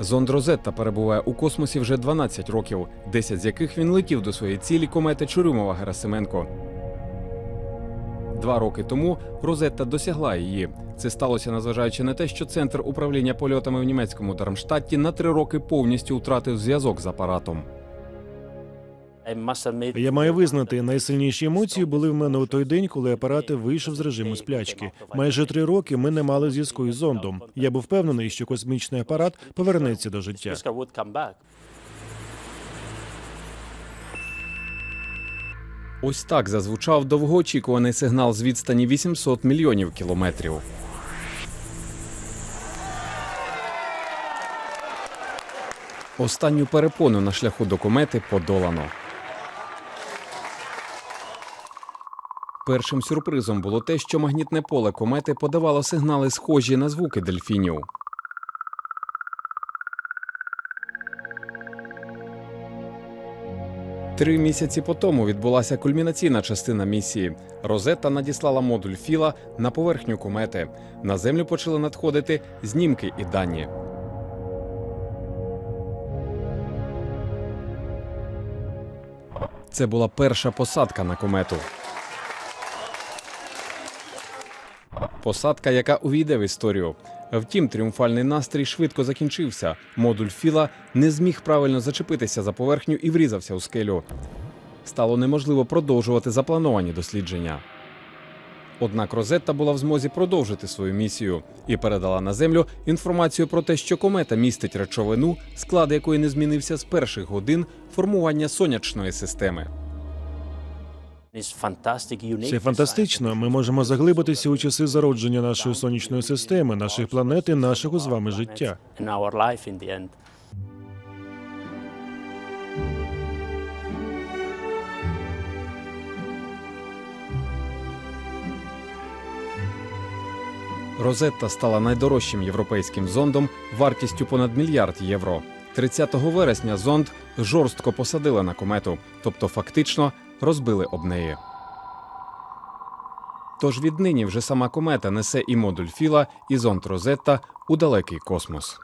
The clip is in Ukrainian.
Зонд Розетта перебуває у космосі вже 12 років, 10 з яких він летів до своєї цілі комети Чурюмова Герасименко. Два роки тому Розетта досягла її. Це сталося незважаючи на те, що центр управління польотами в німецькому Дармштадті на три роки повністю втратив зв'язок з апаратом. Я маю визнати, найсильніші емоції були в мене у той день, коли апарат вийшов з режиму сплячки. Майже три роки ми не мали зв'язку із зондом. Я був впевнений, що космічний апарат повернеться до життя. Ось так зазвучав довгоочікуваний сигнал з відстані 800 мільйонів кілометрів. Останню перепону на шляху до комети подолано. Першим сюрпризом було те, що магнітне поле комети подавало сигнали, схожі на звуки дельфінів. Три місяці по тому відбулася кульмінаційна частина місії. Розетта надіслала модуль Філа на поверхню комети. На землю почали надходити знімки і дані. Це була перша посадка на комету. Посадка, яка увійде в історію. Втім, тріумфальний настрій швидко закінчився. Модуль Філа не зміг правильно зачепитися за поверхню і врізався у скелю. Стало неможливо продовжувати заплановані дослідження. Однак Розетта була в змозі продовжити свою місію і передала на землю інформацію про те, що комета містить речовину, склад якої не змінився з перших годин формування сонячної системи. Це фантастично. Ми можемо заглибитися у часи зародження нашої сонячної системи, наших планет і нашого з вами життя. Розетта стала найдорожчим європейським зондом вартістю понад мільярд євро. 30 вересня зонд жорстко посадили на комету, тобто фактично розбили об неї. Тож віднині вже сама комета несе і модуль Філа, і зонд Розетта у далекий космос.